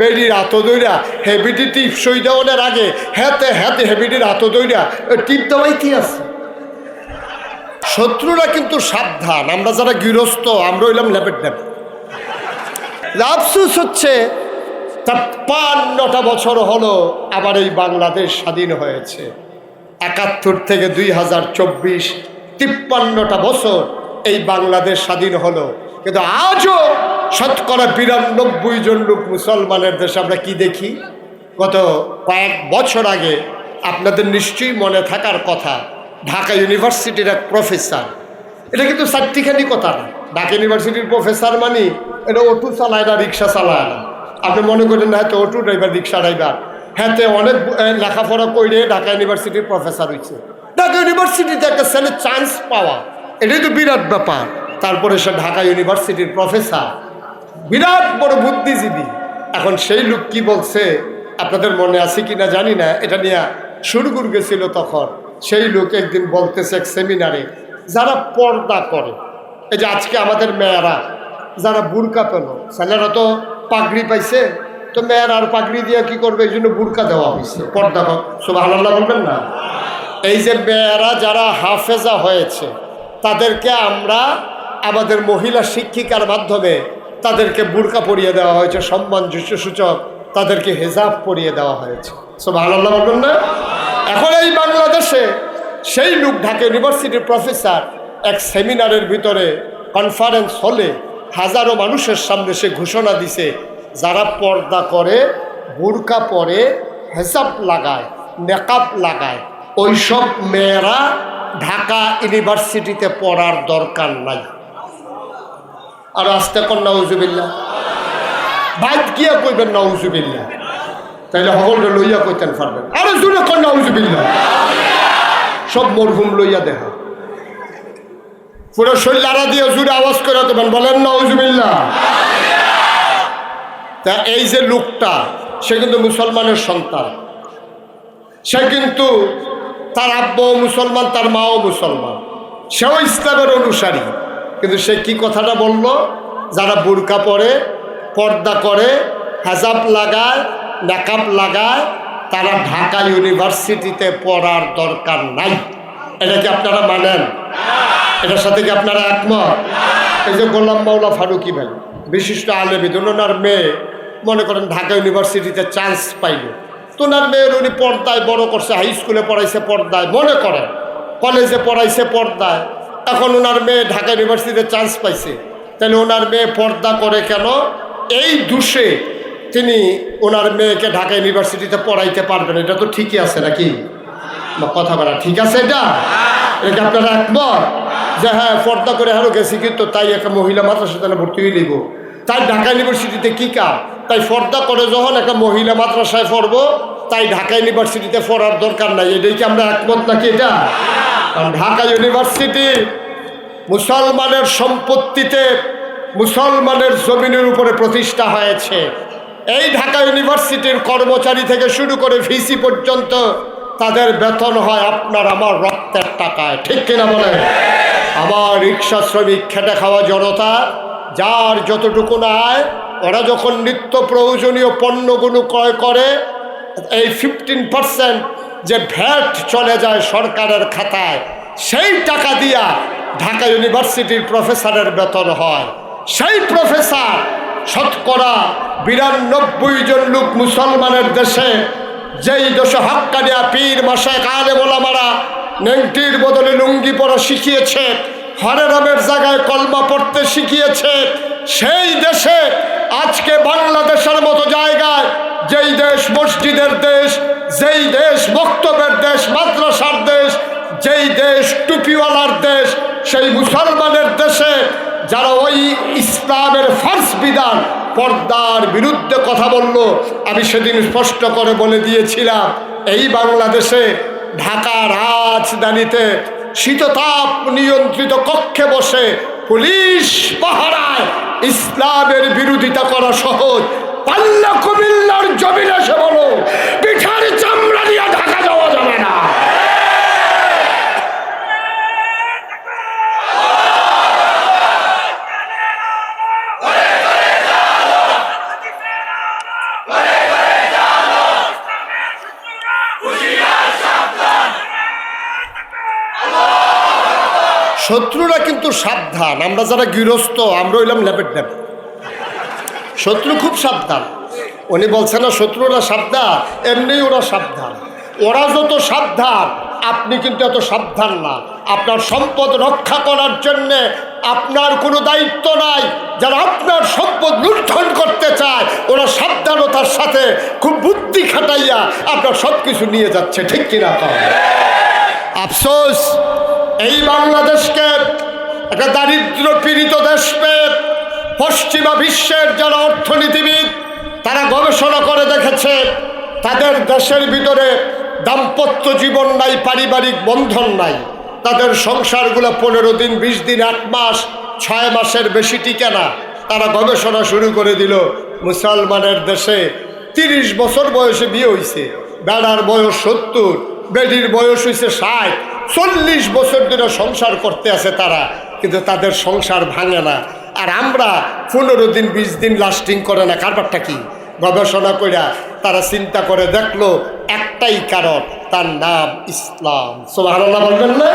বেডির আত দইরা, হেবিটি টিপ সই দেওয়ার আগে হ্যাতে হ্যাতে হেবিটির আত দইরা। টিপ দেওয়াই কি আছে? শত্রুরা কিন্তু সাবধান, আমরা যারা গৃহস্থ, আমরা হইলাম ল্যাপেট ল্যাপ আফসুস হচ্ছে ছাপ্পান্নটা বছর হলো আবার এই বাংলাদেশ স্বাধীন হয়েছে। একাত্তর থেকে দুই হাজার চব্বিশ, তিপ্পান্নটা বছর এই বাংলাদেশ স্বাধীন হলো। কিন্তু আজও শতকরা বিরানব্বই জন লোক মুসলমানের দেশে আমরা কি দেখি? গত কয়েক বছর আগে আপনাদের নিশ্চয়ই মনে থাকার কথা, ঢাকা ইউনিভার্সিটির এক প্রফেসর। এটা কিন্তু চারটিখানি কথা না। ঢাকা ইউনিভার্সিটির প্রফেসর মানে এটা অটো চালায় না, রিক্সা চালায় না। আপনি মনে করেন না, হয়তো অটো ড্রাইভার, রিক্সা ড্রাইভার। হ্যাঁ অনেক লেখাপড়া করে ঢাকা ইউনিভার্সিটির প্রফেসর হয়েছে ঢাকা ইউনিভার্সিটিতে একটা ছেলে চান্স পাওয়া, এটাই তো বিরাট ব্যাপার। তারপরে সে ঢাকা ইউনিভার্সিটির প্রফেসর। বিরাট বড় বুদ্ধিজীবী। এখন সেই লোক কি বলছে, আপনাদের মনে আছে কি না জানি না, এটা নিয়ে সুরগুর গেছিল তখন। সেই লোক একদিন বলতেছে এক সেমিনারে, যারা পর্দা করে, এই যে আজকে আমাদের মেয়েরা, যারা বুরকা পেল, ছেলেরা তো পাগড়ি পাইছে, তো মেয়েরা আর পাগড়ি দিয়ে কি করবে, এই জন্য বুরকা দেওয়া হয়েছে, পর্দা সব আল্লাহ বলবেন না? এই যে মেয়েরা যারা হাফেজা হয়েছে, তাদেরকে আমরা আমাদের মহিলা শিক্ষিকার মাধ্যমে তাদেরকে বুরকা পরিয়ে দেওয়া হয়েছে, সম্মান সূচক তাদেরকে হেজাব পরিয়ে দেওয়া হয়েছে। সব আল্লাহ বলবেন না? এখন এই বাংলাদেশে সেই লোক ঢাকা ইউনিভার্সিটির প্রফেসর এক সেমিনারের ভিতরে কনফারেন্স হলে হাজারো মানুষের সামনে সে ঘোষণা দিছে, যারা পর্দা করে, বুরকা পরে হেসাব লাগায় মেকআপ লাগায়, ওইসব মেয়েরা ঢাকা ইউনিভার্সিটিতে পড়ার দরকার নাই। আর আসতে কর নাউজুবিল্লা বাইক গিয়া কইবেন নাউজুবিল্লা তাইলে সকলকে লইয়া কইতেন পারবেন আরে জুড়ে কর নাউজুবিল্লা সব মরহুম লইয়া দেখা। পুরো শৈলারা দিয়ে জুড়ে আওয়াজ করে দেবেন, বলেন নাউজুবিল্লা তা এই যে লোকটা, সে কিন্তু মুসলমানের সন্তান। সে কিন্তু তার আব্বাও মুসলমান, তার মাও মুসলমান। সেও ইসলামের অনুসারী। কিন্তু সে কি কথাটা বলল? যারা বুরকা পরে, পর্দা করে, হেজাব লাগায়, মেকআপ লাগায়, তারা ঢাকা ইউনিভার্সিটিতে পড়ার দরকার নাই। এটা কি আপনারা মানেন? এটার সাথে কি আপনারা একমত? এই যে গোলাম মাওলা ফারুকি ভাই, বিশিষ্ট আলেমী ওনার মেয়ে, মনে করেন ঢাকা ইউনিভার্সিটিতে চান্স পাইল। তো ওনার মেয়ের উনি পর্দায় বড় করছে, হাই স্কুলে পড়াইছে পর্দায়, মনে করেন। কলেজে পড়াইছে পর্দায়। এখন ওনার মেয়ে ঢাকা ইউনিভার্সিটিতে চান্স পাইছে। তাহলে ওনার মেয়ে পর্দা করে কেন? এই দুষে তিনি ওনার মেয়েকে ঢাকা ইউনিভার্সিটিতে পড়াইতে পারবেন এটা তো ঠিকই আছে নাকি? কথা বলা ঠিক আছে এটা? এটা আপনারা একমত? যে হ্যাঁ পর্দা করে হারো গেছি, কিন্তু তাই একটা মহিলা মাদ্রাসা তাহলে ভর্তি হয়ে নিব। তাই ঢাকা ইউনিভার্সিটিতে কী কাম? তাই পর্দা করে যখন একটা মহিলা মাদ্রাসায় পড়ব, তাই ঢাকা ইউনিভার্সিটিতে পড়ার দরকার নাই। এটাই কি আমরা একমত নাকি এটা? ঢাকা ইউনিভার্সিটি মুসলমানের সম্পত্তিতে মুসলমানের জমিনের উপরে প্রতিষ্ঠা হয়েছে। এই ঢাকা ইউনিভার্সিটির কর্মচারী থেকে শুরু করে ভিসি পর্যন্ত তাদের বেতন হয় আপনার আমার রক্তের টাকায়। ঠিক কিনা বলে আমার রিক্সা শ্রমিক খেটে খাওয়া জনতা, যার যতটুকু আয় ওরা যখন নিত্য প্রয়োজনীয় পণ্যগুলো ক্রয় করে, এই ফিফটিন পার্সেন্ট যে ভ্যাট চলে যায় সরকারের খাতায়, সেই টাকা দিয়া ঢাকা ইউনিভার্সিটির প্রফেসরের বেতন হয়। সেই প্রফেসর শতকরা বিরানব্বই জন লোক মুসলমানের দেশে, যেই দেশে হক্কানিয়া পীর মাসায় কালে মারা নেংটির বদলে লুঙ্গি পরা শিখিয়েছে হরেরামের জায়গায় কলমা পড়তে শিখিয়েছে, সেই দেশে আজকে বাংলাদেশের মতো জায়গায় যেই দেশ, মসজিদের দেশ যেই দেশ বক্তব্যের দেশ, মাদ্রাসার দেশ, যেই দেশ টুপিওয়ালার দেশ, সেই মুসলমানের দেশে যারা ওই ইসলামের ফার্স বিধান পর্দার বিরুদ্ধে কথা বলল, আমি সেদিন স্পষ্ট করে বলে দিয়েছিলাম, এই বাংলাদেশে ঢাকা রাজধানীতে শীততাপ নিয়ন্ত্রিত কক্ষে বসে পুলিশ পাহারায় ইসলামের বিরোধিতা করা সহজ। পাল্লা কুমিল্লার জমিন এসে বলো, পিঠার চামড়া দিয়ে ঢাকা যাওয়া যাবে না। শত্রুরা কিন্তু সাবধান, আমরা যারা গৃহস্থ, আমরা হইলাম ল্যাপেট ল্যাপেট শত্রু খুব সাবধান। উনি বলছেন না, শত্রুরা সাবধান এমনি ওরা সাবধান। ওরা যত সাবধান, আপনি কিন্তু এত সাবধান না। আপনার সম্পদ রক্ষা করার জন্যে আপনার কোনো দায়িত্ব নাই। যারা আপনার সম্পদ লুণ্ঠন করতে চায়, ওরা সাবধানতার সাথে খুব বুদ্ধি খাটাইয়া আপনার সব কিছু নিয়ে যাচ্ছে। ঠিক কিনা? আফসোস, এই বাংলাদেশকে একটা দারিদ্র পীড়িত দেশ পেয়ে পশ্চিমা বিশ্বের যারা অর্থনীতিবিদ, তারা গবেষণা করে দেখেছে, তাদের দেশের ভিতরে দাম্পত্য জীবন নাই, পারিবারিক বন্ধন নাই। তাদের সংসারগুলো পনেরো দিন, বিশ দিন এক মাস, ছয় মাসের বেশি টিকে না। তারা গবেষণা শুরু করে দিল, মুসলমানের দেশে তিরিশ বছর বয়সে বিয়ে হয়েছে বেড়ার বয়স সত্তর, বেডির বয়স হয়েছে ষাট। চল্লিশ বছর ধরে সংসার করতে আছে তারা, কিন্তু তাদের সংসার ভাঙে না। আর আমরা পনেরো দিন, বিশ দিন লাস্টিং করে না। কারবারটা কি? গবেষণা কইরা তারা চিন্তা করে দেখল, একটাই কারণ, তার নাম ইসলাম। সোহানাল্লাহ বলবেন না?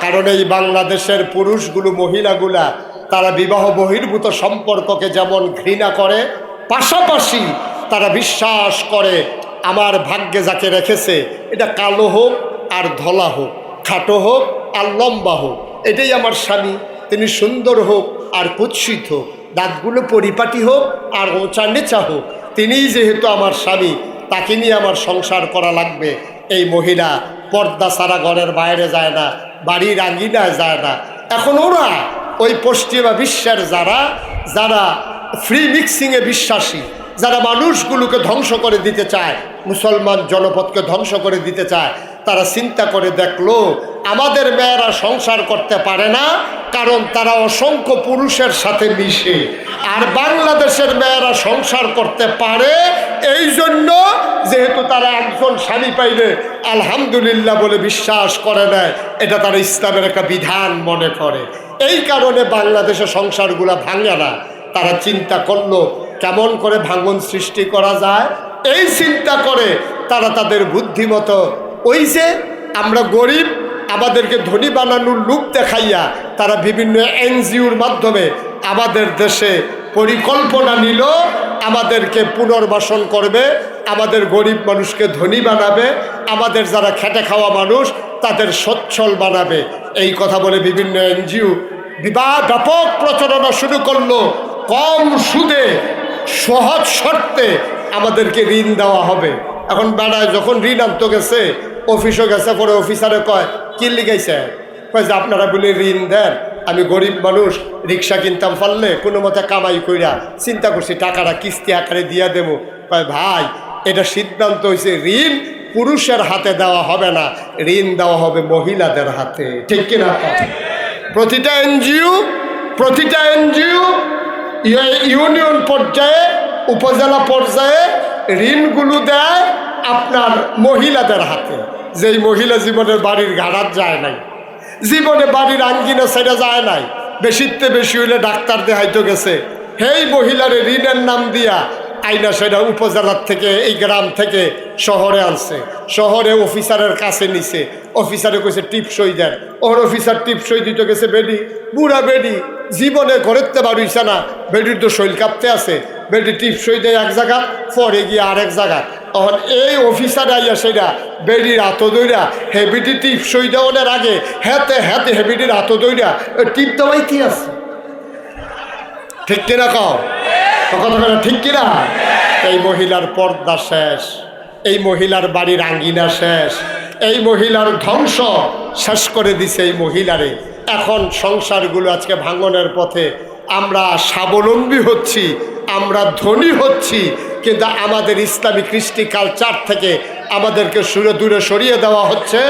কারণ এই বাংলাদেশের পুরুষগুলো, মহিলাগুলা, তারা বিবাহ বহির্ভূত সম্পর্ককে যেমন ঘৃণা করে, পাশাপাশি তারা বিশ্বাস করে, আমার ভাগ্যে যাকে রেখেছে, এটা কালো হোক আর ধলা হোক, খাটো হোক আর লম্বা হোক, এটাই আমার স্বামী। তিনি সুন্দর হোক আর কুৎসিত হোক, দাঁতগুলো পরিপাটি হোক আর ওচা নেচা হোক, তিনিই যেহেতু আমার স্বামী, তাকে নিয়ে আমার সংসার করা লাগবে। এই মহিলা পর্দা সারা ঘরের বাইরে যায় না বাড়ির আঙ্গিনায় যায় না। এখন ওরা ওই পশ্চিমা বিশ্বের যারা যারা ফ্রি মিক্সিংয়ে বিশ্বাসী, যারা মানুষগুলোকে ধ্বংস করে দিতে চায়, মুসলমান জনপদকে ধ্বংস করে দিতে চায় তারা চিন্তা করে দেখল, আমাদের মেয়েরা সংসার করতে পারে না, কারণ তারা অসংখ্য পুরুষের সাথে মিশে। আর বাংলাদেশের মেয়েরা সংসার করতে পারে এই জন্য যেহেতু তারা একজন স্বামী পাইলে আলহামদুলিল্লাহ বলে বিশ্বাস করে নেয় এটা তারা ইসলামের একটা বিধান মনে করে। এই কারণে বাংলাদেশে সংসারগুলা ভাঙে না। তারা চিন্তা করল, কেমন করে ভাঙন সৃষ্টি করা যায়? এই চিন্তা করে তারা তাদের বুদ্ধিমতো ওই যে আমরা গরিব, আমাদেরকে ধনী বানানোর লুক দেখাইয়া তারা বিভিন্ন এনজিওর মাধ্যমে আমাদের দেশে পরিকল্পনা নিল, আমাদেরকে পুনর্বাসন করবে, আমাদের গরিব মানুষকে ধনী বানাবে, আমাদের যারা খেটে খাওয়া মানুষ তাদের সচ্ছল বানাবে। এই কথা বলে বিভিন্ন এনজিও বিবাহ ব্যাপক প্রচারণা শুরু করল। কম সুদে, সহজ শর্তে আমাদেরকে ঋণ দেওয়া হবে। এখন বেড়ায় যখন ঋণ আনতে গেছে অফিসও গেছে, পরে অফিসারে কয়, কি লিখাইছে কয় যে, আপনারা বলে ঋণ দেন, আমি গরিব মানুষ, রিক্সা কিনতাম পারলে কোনো মতে কামাই কইরা চিন্তা করছি, টাকাটা কিস্তি আকারে দিয়া দেবো। কয়, ভাই, এটা সিদ্ধান্ত হয়েছে ঋণ পুরুষের হাতে দেওয়া হবে না, ঋণ দেওয়া হবে মহিলাদের হাতে। ঠিক কিনা? প্রতিটা এনজিও প্রতিটা এনজিও ইউনিয়ন পর্যায়ে, উপজেলা পর্যায়ে ঋণগুলো দেয় আপনার মহিলাদের হাতে। যেই মহিলা জীবনের বাড়ির ঘাড়াত যায় নাই, জীবনে বাড়ির আঙ্গিনা সেটা যায় নাই, বেশিতে বেশি হইলে ডাক্তার দেখাইতে গেছে, হেই মহিলার ঋণের নাম দিয়া আইনা সেটা উপজেলার থেকে, এই গ্রাম থেকে শহরে আনছে। শহরে অফিসারের কাছে নিছে। অফিসারে কইছে, টিপসই দেন। ওর অফিসার টিপসই দিতে গেছে, বেডি, বুড়া বেডি, জীবনে ঘরেতে বাড়িছে না। বেডির তো শৈল কাঁপতে আছে। বেডি টিপসই দেয় এক জায়গা, পরে গিয়ে আরেক জায়গা। তখন এই অফিসার আইয়া সেটা বেডির হাত দইরা হেবিটি টিপসই দেওয়ার আগে হেতে হেতে হেবিটির হাত দইরা টিপ দেওয়াই কি আছে? ঠিক কিনা কও? কথা ঠিক কিনা? এই মহিলার পর্দা শেষ, এই মহিলার বাড়ির আঙ্গিনা শেষ, এই মহিলার ধ্বংস শেষ করে দিছে এই মহিলারে। এখন সংসারগুলো আজকে ভাঙনের পথে আমরা স্বাবলম্বী হচ্ছি, আমরা ধনী হচ্ছি কিন্তু আমাদের ইসলামী কৃষ্টি কালচার থেকে আমাদেরকে সুরে দূরে সরিয়ে দেওয়া হচ্ছে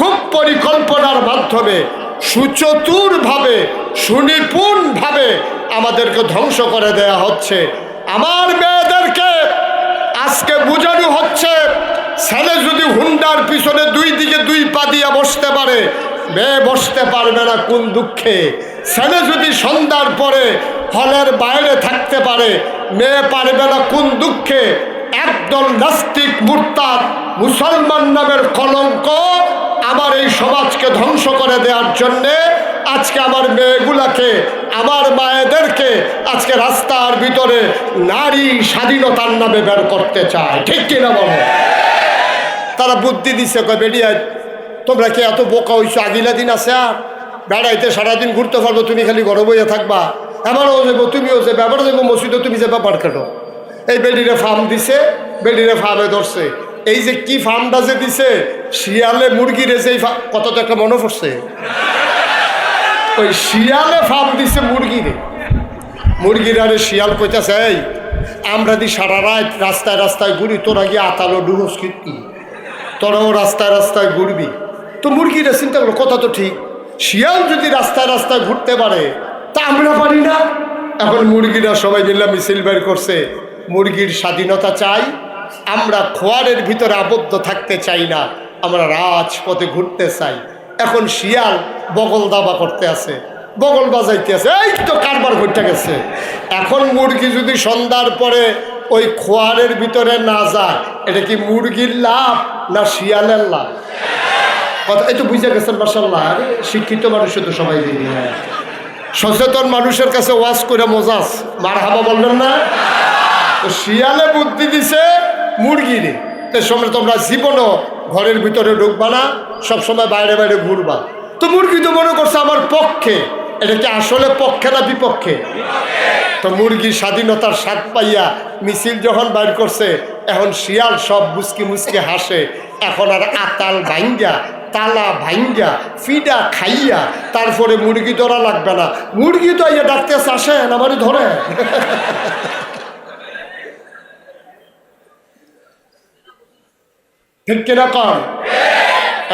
খুব পরিকল্পনার মাধ্যমে, সুচতুরভাবে, সুনিপুণভাবে আমাদেরকে ধ্বংস করে দেয়া হচ্ছে। আমার মেয়েদেরকে আজকে বোঝানো হচ্ছে, ছেলে যদি হুন্ডার পিছনে দুই দিকে দুই পা দিয়ে বসতে পারে, মেয়ে বসতে পারবে না কোন দুঃখে। ছেলে যদি সন্ধ্যার পরে হলের বাইরে থাকতে পারে। মেয়ে পারবে না কোন দুঃখে। একদল নাস্তিক মুরতাদ, মুসলমান নামের কলঙ্ক আমার এই সমাজকে ধ্বংস করে দেওয়ার জন্যে আজকে আমার মেয়েগুলাকে, আমার মায়েদেরকে আজকে রাস্তার ভিতরে নারী স্বাধীনতার নামে বের করতে চায়। ঠিক কিনা বলো? তারা বুদ্ধি দিছে, কয় বেরিয়ে তোমরা কি এত বোকা হইছো? আগিলা দিন আছে আর? বেড়াইতে সারাদিন ঘুরতে পারব, তুমি খালি গরম বইয়া থাকবা। এবারও যাব তুমিও যাবে এবারও যাব মসজিদে তুমি যাবে পার কাটো। এই বেডিরে ফার্ম দিছে বেডিরে ফার্মে ধরছে। এই যে কি ফার্মটা যে দিছে, শিয়ালে মুরগি রেছে এই কত তো একটা মনে পড়ছে। ওই শিয়ালে ফার্ম দিছে মুরগিরে। মুরগির আরে শিয়াল কইতাছে, এই, আমরা দি সারা রাত রাস্তায় রাস্তায় ঘুরি, তোরা গিয়ে আতালো ডুহস কি? তোরাও রাস্তায় রাস্তায় ঘুরবি। তো মুরগিরা চিন্তা করল, কথা তো ঠিক। শিয়াল যদি রাস্তায় রাস্তায় ঘুরতে পারে তা আমরা পারি না। এখন মুরগিরা সবাই মিলে মিছিল বের করছে। মুরগির স্বাধীনতা চাই। আমরা খোয়ারের ভিতরে আবদ্ধ থাকতে চাই না। আমরা রাজপথে ঘুরতে চাই। এখন শিয়াল বগল দাবা করতে আছে। বগল বাজাইতে আছে। এই তো কারবার ঘুরতে গেছে। এখন মুরগি যদি সন্ধ্যার পরে ওই খোয়ারের ভিতরে না যায়, এটা কি মুরগির লাভ না শিয়ালের লাভ? কথা এই তো বুঝে গেছেন আরে শিক্ষিত মানুষ তো সবাই দিদি হ্যাঁ সচেতন মানুষের কাছে ওয়াজ করে মজাস মার হাবা বললেন না? তো শিয়ালে বুদ্ধি দিছে মুরগিরে তো সময় তোমরা জীবনও ঘরের ভিতরে ঢুকবা না সবসময় বাইরে বাইরে ঘুরবা। তো মুরগি তো মনে করছে আমার পক্ষে। এটা কি আসলে পক্ষে না বিপক্ষে? তো মুরগি স্বাধীনতার স্বাদ পাইয়া মিছিল যখন বাইর করছে, এখন শিয়াল সব মুসকি মুসকি হাসে। এখন আর আতাল ভাঙ্গা তালা ভাঙ্গা ফিডা খাইয়া, তারপরে মুরগি ধরা লাগবে না। মুরগি তো ইয়ে ডাকতে আসেন আমারই ধরে ঠিক কন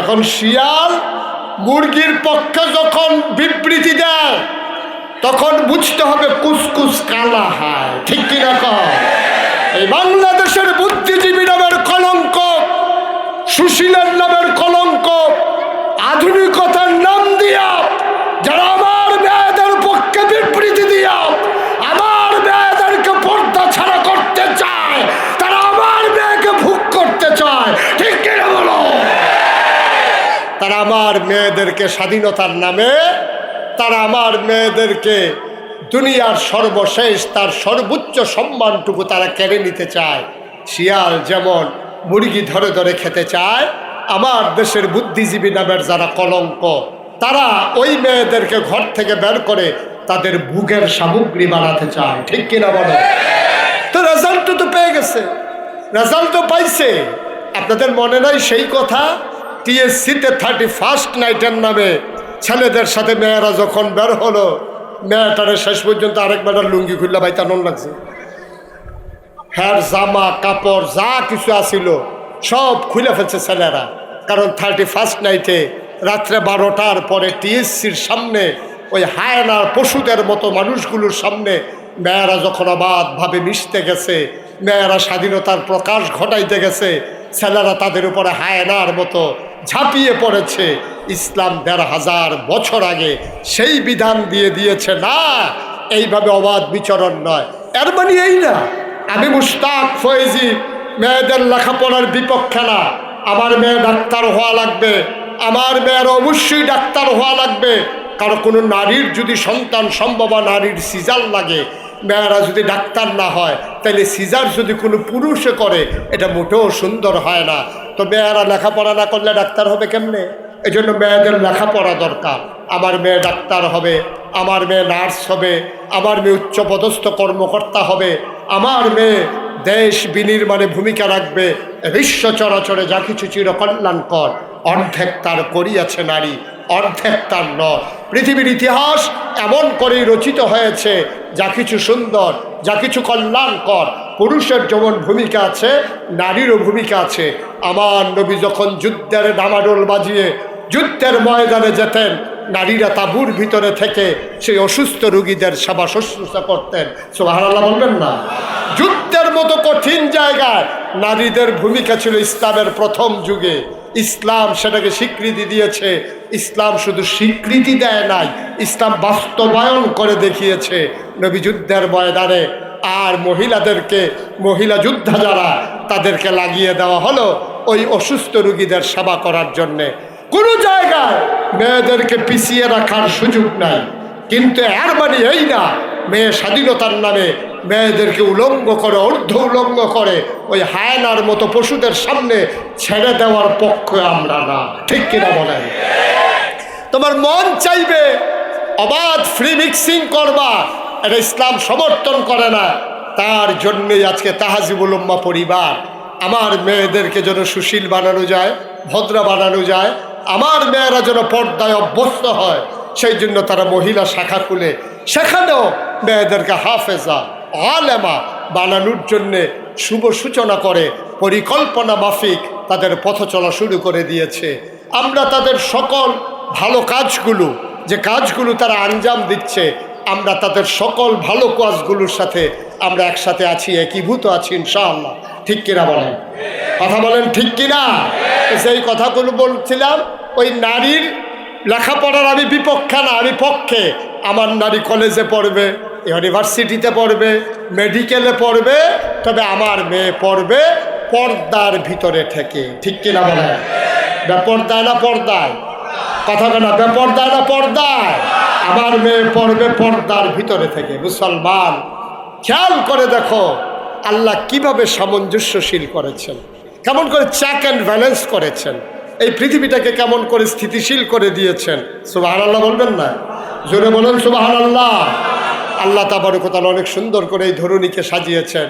এখন শিয়াল মুরগির পক্ষে যখন বিবৃতি দেয়, তখন বুঝতে হবে কুসকুস কালা হায়। ঠিক কন এই বাংলাদেশের বুদ্ধিজীবী কলঙ্ক সুশীলের নামের কলঙ্ক। আধুনিকতার নাম দিয়া যারা আমার মেয়েদের পক্ষে বিবৃতি দিয়া আমার মেয়েদেরকে পর্দা ছাড়া করতে চায়, তারা আমার মেয়েকে ভোগ করতে চায়। ঠিক কিনা বলো? তারা আমার মেয়েদেরকে স্বাধীনতার নামে, তারা আমার মেয়েদেরকে দুনিয়ার সর্বশেষ, তার সর্বোচ্চ সম্মানটুকু তারা কেড়ে নিতে চায়। শিয়াল যেমন মুরগি ধরে ধরে খেতে চায়, আমার দেশের বুদ্ধিজীবী নামের যারা কলঙ্ক, তারা ওই মেয়েদেরকে ঘর থেকে বের করে তাদের ভুগের সামগ্রী বানাতে চায়। ঠিক কিনা বলো? তো রেজাল্ট তো পেয়ে গেছে। রেজাল্ট তো পাইছে। আপনাদের মনে নাই সেই কথা? টিএসসিতে থার্টি ফার্স্ট নাইটের নামে ছেলেদের সাথে মেয়েরা যখন বের হলো, মেয়েটারে শেষ পর্যন্ত আরেক বেটার লুঙ্গি খুললে ভাই তার লাগছে। হ্যার জামা, কাপড়, যা কিছু আছিল, সব খুলে ফেলছে ছেলেরা। কারণ থার্টি ফার্স্ট নাইটে রাত্রে বারোটার পরে টিএসসির সামনে ওই হায়নার পশুদের মতো মানুষগুলোর সামনে মেয়েরা যখন অবাধভাবে মিশতে গেছে, মেয়েরা স্বাধীনতার প্রকাশ ঘটাইতে গেছে, ছেলেরা তাদের উপরে হায়নার মতো ঝাঁপিয়ে পড়েছে। ইসলাম দেড় হাজার বছর আগে সেই বিধান দিয়ে দিয়েছে, না, এইভাবে অবাধ বিচরণ নয়। এর মানে এই না আমি মুস্তাক ফয়েজি, মেয়েদের লেখাপড়ার বিপক্ষে না। আমার মেয়ে ডাক্তার হওয়া লাগবে। আমার মেয়ের অবশ্যই ডাক্তার হওয়া লাগবে। কারও কোনো নারীর যদি সন্তান সম্ভব নারীর সিজার লাগে, মেয়েরা যদি ডাক্তার না হয় তাহলে সিজার যদি কোনো পুরুষে করে, এটা মোটেও সুন্দর হয় না। তো মেয়েরা লেখাপড়া না করলে ডাক্তার হবে কেমনে? এই জন্য মেয়েদের লেখাপড়া দরকার। আমার মেয়ে ডাক্তার হবে, আমার মেয়ে নার্স হবে, আমার মেয়ে উচ্চপদস্থ কর্মকর্তা হবে আমার মেয়ে দেশ বিনির্মাণে ভূমিকা রাখবে, বিশ্ব চরাচরে যা কিছু চিরকল্যাণকর অর্ধেক তার করিয়াছে নারী, অর্ধেক তার নয় পৃথিবীর ইতিহাস এমন করেই রচিত হয়েছে, যা কিছু সুন্দর, যা কিছু কল্যাণকর পুরুষের যেমন ভূমিকা আছে, নারীরও ভূমিকা আছে। আমার নবী যখন যুদ্ধের ডামাডোল বাজিয়ে যুদ্ধের ময়দানে যেতেন, নারীরা তাঁবুর ভিতরে থেকে সেই অসুস্থ রুগীদের সেবা শুশ্রূষা করতেন। সোহারাল্লাহ বলবেন না? যুদ্ধের মতো কঠিন জায়গায় নারীদের ভূমিকা ছিল ইসলামের প্রথম যুগে। ইসলাম সেটাকে স্বীকৃতি দিয়েছে। ইসলাম শুধু স্বীকৃতি দেয় নাই, ইসলাম বাস্তবায়ন করে দেখিয়েছে নবী যুদ্ধের ময়দানে। আর মহিলাদেরকে, মহিলা যোদ্ধা যারা, তাদেরকে লাগিয়ে দেওয়া হলো ওই অসুস্থ রুগীদের সেবা করার জন্যে। কোনো জায়গায় মেয়েদেরকে পিছিয়ে রাখার সুযোগ নাই। কিন্তু এর মানে এই না, মেয়ে স্বাধীনতার নামে মেয়েদেরকে উলঙ্গ করে অর্ধ উলঙ্গ করে ওই হায়নার মতো পশুদের সামনে ছেড়ে দেওয়ার পক্ষে আমরা না। ঠিক কিনা বলেন? তোমার মন চাইবে অবাধ ফ্রি মিক্সিং করবা, এটা ইসলাম সমর্থন করে না। তার জন্যই আজকে তাহাজিবুল পরিবার, আমার মেয়েদেরকে যেন সুশীল বানানো যায়, ভদ্রা বানানো যায় আমার মেয়েরা যেন পর্দায় অভ্যস্ত হয়, সেই জন্য তারা মহিলা শাখা খুলে। সেখানেও মেয়েদেরকে হাফেজা, আলেমা বানানোর জন্যে শুভ সূচনা করে, পরিকল্পনা মাফিক তাদের পথ চলা শুরু করে দিয়েছে। আমরা তাদের সকল ভালো কাজগুলো, যে কাজগুলো তারা আঞ্জাম দিচ্ছে, আমরা তাদের সকল ভালো কাজগুলোর সাথে আমরা একসাথে আছি, একীভূত আছি, ইনশাআল্লাহ। ঠিক কিনা বলেন? কথা বলেন ঠিক কিনা? সেই কথাগুলো বলছিলাম ওই নারীর লেখাপড়ার আমি বিপক্ষে না আমি পক্ষে। আমার নারী কলেজে পড়বে ইউনিভার্সিটিতে পড়বে মেডিকেলে পড়বে তবে আমার মেয়ে পড়বে পর্দার ভিতরে থেকে। ঠিক কিনা বলে বেপর্দায় না পর্দায়? কথা কেনা বেপর্দায় না পর্দায়? আমার মেয়ে পড়বে পর্দার ভিতরে থেকে। মুসলমান খেয়াল করে দেখো আল্লাহ কীভাবে সামঞ্জস্যশীল করেছেন? কেমন করে চ্যাক অ্যান্ড ব্যালেন্স করেছেন? এই পৃথিবীটাকে কেমন করে স্থিতিশীল করে দিয়েছেন? সুবাহ আল্লাহ বলবেন না? জোরে বলেন সুবাহ আল্লাহ আল্লাহ তাবারকতাল অনেক সুন্দর করে এই ধরুণীকে সাজিয়েছেন।